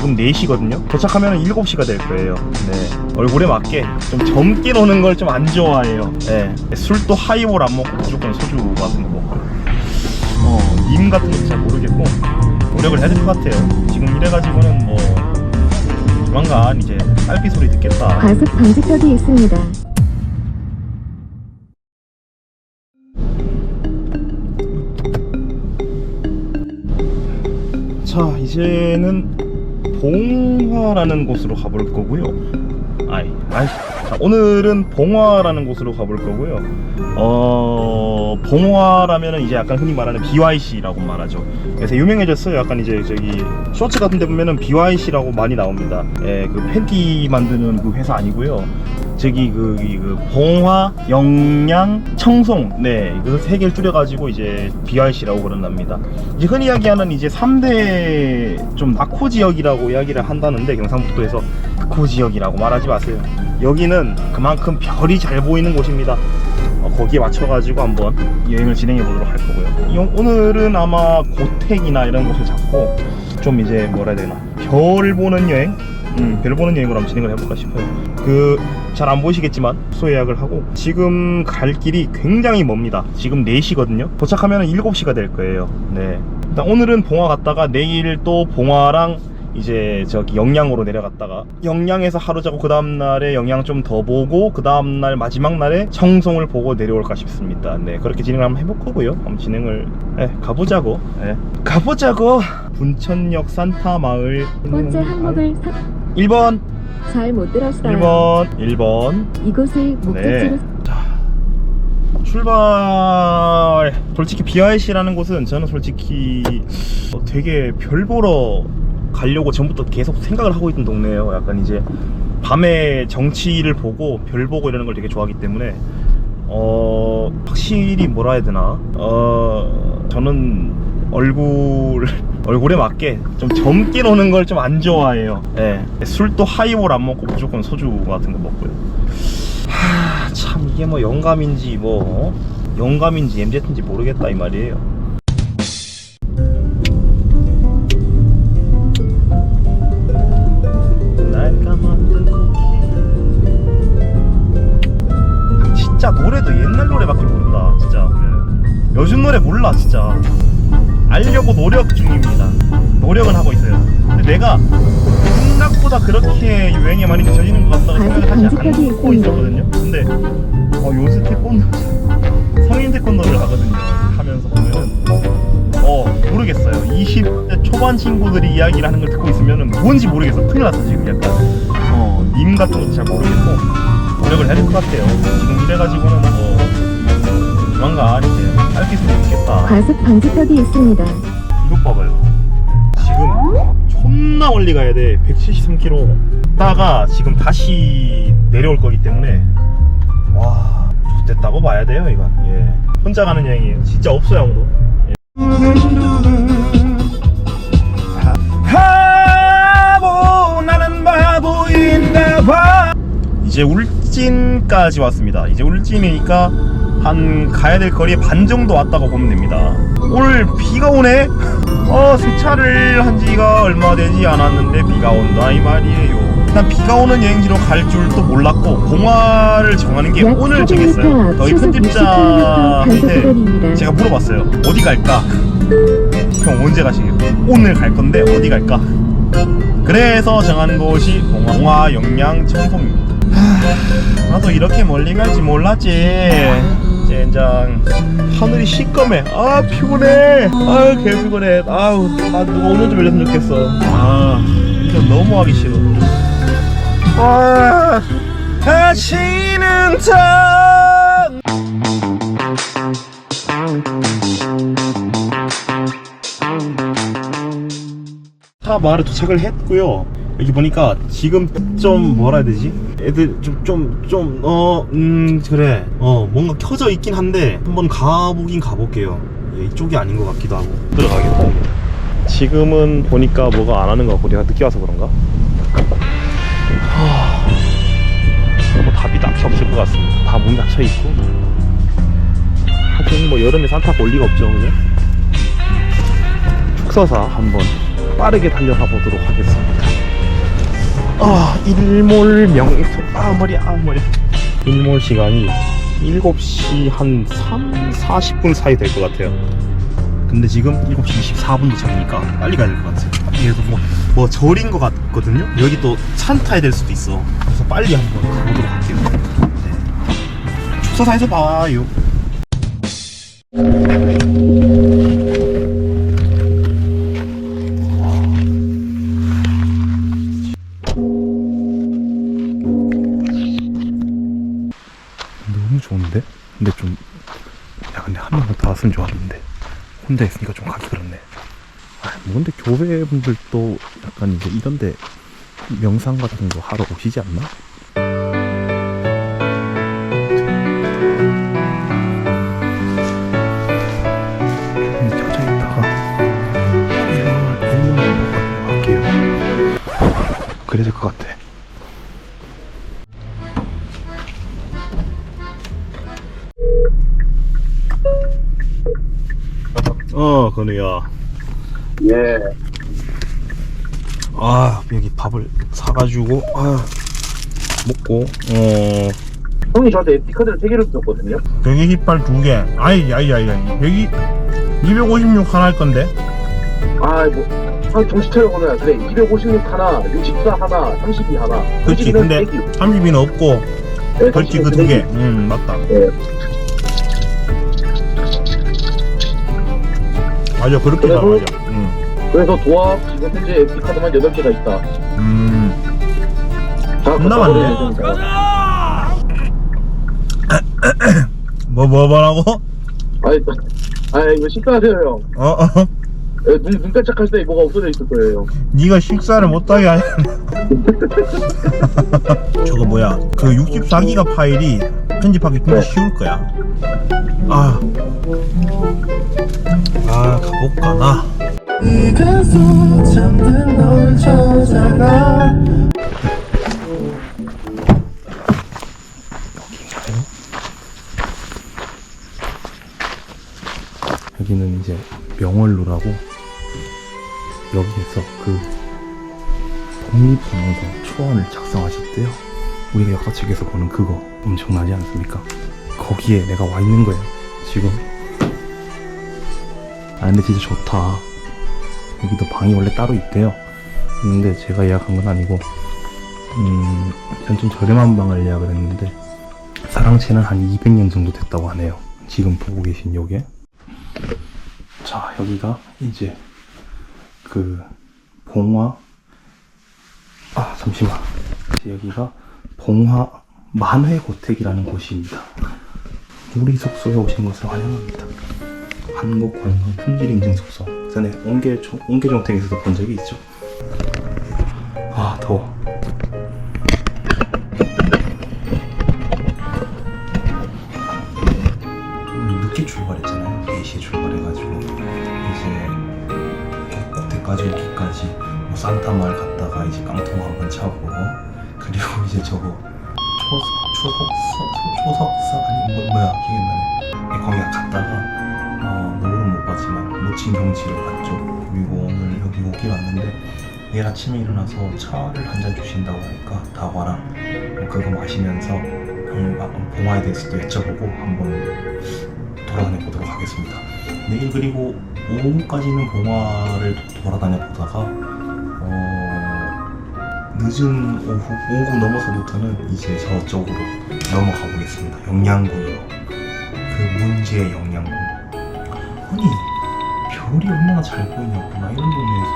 지금 4시거든요. 도착하면 7시가 될 거예요. 네. 얼굴에 맞게 좀 젊게 노는 걸 좀 안 좋아해요. 네. 술도 하이볼 안 먹고 무조건 소주 같은 거 먹고. 어, 님 같은 건잘 모르겠고 노력을 해야 될 것 같아요. 지금 이래가지고는 뭐 조만간 이제 딸비 소리 듣겠다. 과속 방지턱이 있습니다. 자 이제는 봉화라는 곳으로 가볼 거고요 아이 아이 자 오늘은 봉화라는 곳으로 가볼 거고요. 어 봉화라면은 이제 약간 흔히 말하는 BYC라고 말하죠. 그래서 유명해졌어요. 약간 이제 저기 쇼츠 같은 데 보면은 BYC라고 많이 나옵니다. 예그 팬티 만드는 그 회사 아니고요. 저기 그, 이그 봉화, 영양, 청송 네 이거 세 개를 줄여가지고 이제 BRC라고 그런답니다. 이제 흔히 이야기하는 이제 3대 좀 낙후 지역이라고 이야기를 한다는데 경상북도에서 낙후 지역이라고 말하지 마세요. 여기는 그만큼 별이 잘 보이는 곳입니다. 어, 거기에 맞춰가지고 한번 여행을 진행해 보도록 할 거고요. 이- 오늘은 아마 고택이나 이런 곳을 잡고 좀 이제 뭐라 해야 되나 별 보는 여행 음, 별 보는 여행으로 한번 진행을 해볼까 싶어요. 그 잘 안 보이시겠지만 숙소 예약을 하고 지금 갈 길이 굉장히 멉니다. 지금 4시거든요. 도착하면 7시가 될 거예요. 네. 일단 오늘은 봉화 갔다가 내일 또 봉화랑 이제 저기 영양으로 내려갔다가 영양에서 하루 자고 그 다음 날에 영양 좀 더 보고 그 다음 날 마지막 날에 청송을 보고 내려올까 싶습니다. 네 그렇게 진행을 한번 해볼 거고요. 한번 진행을 네, 가보자고. 네. 가보자고. 분천역 산타 마을 번째 항목을 1번 잘 못 들었어요. 1번 1번 이곳을 목적지로 네. 자, 출발. 솔직히 BRC라는 곳은 저는 솔직히 어, 되게 별 보러 가려고 전부터 계속 생각을 하고 있던 동네예요. 약간 이제 밤에 정치를 보고 별 보고 이러는 걸 되게 좋아하기 때문에 어 확실히 뭐라 해야 되나 어 저는 얼굴 얼굴에 맞게 좀 젊게 노는 걸 좀 안 좋아해요. 예. 술도 하이볼 안 먹고 무조건 소주 같은 거 먹고요. 하, 참 이게 뭐 영감인지 뭐 어? 영감인지 MZ인지 모르겠다 이 말이에요. 알려고 노력 중입니다. 노력은 하고 있어요. 근데 내가 생각보다 그렇게 유행에 많이 젖어지는 것 같다고 생각을 하지 않고. 있었거든요. 근데 어, 요새 태권도 성인 태권도를 하거든요. 하면서 보면은 어 모르겠어요. 20대 초반 친구들이 이야기를 하는 걸 듣고 있으면은 뭔지 모르겠어. 큰일 났어 지금 약간. 어님 같은 것도 잘 모르겠고 노력을 해야 될 것 같아요. 지금 이래가지고는 뭐 조만간 이제 딸기 소리 듣겠다. 과속 방지턱이 있습니다. 이것 봐봐요. 지금 존나 멀리 가야 돼. 173km. 다가 지금 다시 내려올 거기 때문에 와 좋됐다고 봐야 돼요 이건. 예. 혼자 가는 여행이에요. 진짜 없어요 아무도. 예. 바보 나는 바보인가 봐. 이제 울진까지 왔습니다. 이제 울진이니까 한 가야 될 거리에 반 정도 왔다고 보면 됩니다. 오늘 비가 오네? 어, 세차를 한 지가 얼마 되지 않았는데 비가 온다 이 말이에요. 난 비가 오는 여행지로 갈 줄도 몰랐고 봉화를 정하는 게약 오늘 400m 정했어요. 너희 시속 60km 단속 편집자한테. 제가 물어봤어요. 어디 갈까? 형 언제 가시겠어? 오늘 갈 건데 어디 갈까? 그래서 정한 곳이 봉화, 봉화 영양 청송입니다. 하, 나도 이렇게 멀리 갈지 몰랐지. 젠장. 하늘이 시꺼매. 아 피곤해. 아 개피곤해. 아우 나 누가 오늘 좀 이랬으면 좋겠어. 아 이거 너무 하기 싫어. 아 다시는 참. 타 마을에 도착을 했고요. 여기 보니까 지금 좀 뭐라 해야 되지? 애들 좀 좀 좀 어 음 그래 어 뭔가 켜져 있긴 한데 한번 가보긴 가볼게요. 예, 이쪽이 아닌 것 같기도 하고 들어가겠고. 지금은 보니까 뭐가 안 하는 것 같고 내가 늦게 와서 그런가? 하... 뭐 답이 딱히 없을 것 같습니다. 다 문이 닫혀 있고. 하긴 뭐 여름에 산타 볼 리가 없죠, 그죠? 축서사 한번 빠르게 달려가 보도록 하겠습니다. 아 일몰 명소 아 머리 아 머리. 일몰 시간이 7시 한 3, 40분 사이 될 것 같아요. 근데 지금 7시 24분도 차니까? 빨리 가야 될 것 같아요. 그래서 뭐, 뭐 절인 것 같거든요? 여기 또 찬 타야 될 수도 있어. 그래서 빨리 한번 가보도록 할게요. 네. 축사사에서 봐요 명만 더 왔으면 좋았는데. 혼자 있으니까 좀 가기 그렇네. 아, 뭐 근데 교회분들도 약간 이제 이런데 명상 같은 거 하러 오시지 않나? 좀 찾아 있다가 일몰, 일몰 갈게요. 그래야 될 것 같아. 건우야. 예. 아, 여기 밥을 사가지고, 아, 먹고, 어, 형이 저한테 에피카드를 3개를 줬거든요. 베개 깃발 두 개. 아이, 아이, 아이, 아이. 여기 256 하나 할 건데. 아, 뭐, 아, 정신 차려 보내야 그래. 256 하나, 64 하나, 32 하나. 그렇지, 32는 근데 세 개. 30이는 없고, 네, 32는 그두세 개. 음, 맞다. 예. 맞아, 그렇게 다 그래서- 맞아. 음, 그래서 도합 지금 현재 에피카드만 8개가 있다. 음. 자, 겁나 많네. 보내주세요. 뭐, 뭐, 뭐라고? 아니, 또- 아니, 이거 식사하세요, 형. 어, 어. 예, 눈, 눈 깜짝할 때 뭐가 없어져 있을 거예요. 네가 식사를 못하게 하냐 저거 뭐야 그 64기가 파일이 편집하기 굉장히 네. 쉬울 거야 아, 아 가볼까 나 여기는 이제 명월루라고 여기에서 그 독립운동권 초안을 작성하셨대요. 우리가 역사책에서 보는 그거 엄청나지 않습니까? 거기에 내가 와 있는 거예요. 지금. 아 근데 진짜 좋다. 여기도 방이 원래 따로 있대요. 근데 제가 예약한 건 아니고 음, 전좀 저렴한 방을 예약을 했는데 사랑채는 한 200년 정도 됐다고 하네요. 지금 보고 계신 요게. 자 여기가 이제 그 봉화 아 잠시만 여기가 봉화 만회고택이라는 곳입니다 우리 숙소에 오신 것을 환영합니다 한국관광 품질 인증 숙소 전에 옹계 옹계종택에서도 본 적이 있죠? 아 더워. 늦게 출발했잖아요. 4시에 출발해가지고. 이제 꼭대까지 오기까지 뭐 산타마을 갔다가 이제 깡통 한번 차보고. 그리고 이제 저거 초석 초석사 초석사 아니 뭐, 뭐야? 기억이 나네. 네, 거기 갔다가 진 경치를 봤죠 그리고 오늘 여기 오긴 왔는데 내일 아침에 일어나서 차를 한 잔 주신다고 하니까 다과랑 뭐 그거 마시면서 음, 아, 봉화에 대해서도 여쭤보고 한번 돌아다녀 보도록 하겠습니다. 내일 그리고 오후까지는 봉화를 도- 돌아다녀 보다가 어, 늦은 오후 오후 넘어서부터는 이제 저쪽으로 넘어가 보겠습니다. 영양군으로 그 문제의 영양군. 아니 별이 얼마나 잘 보이냐고 나 이런 동네에서.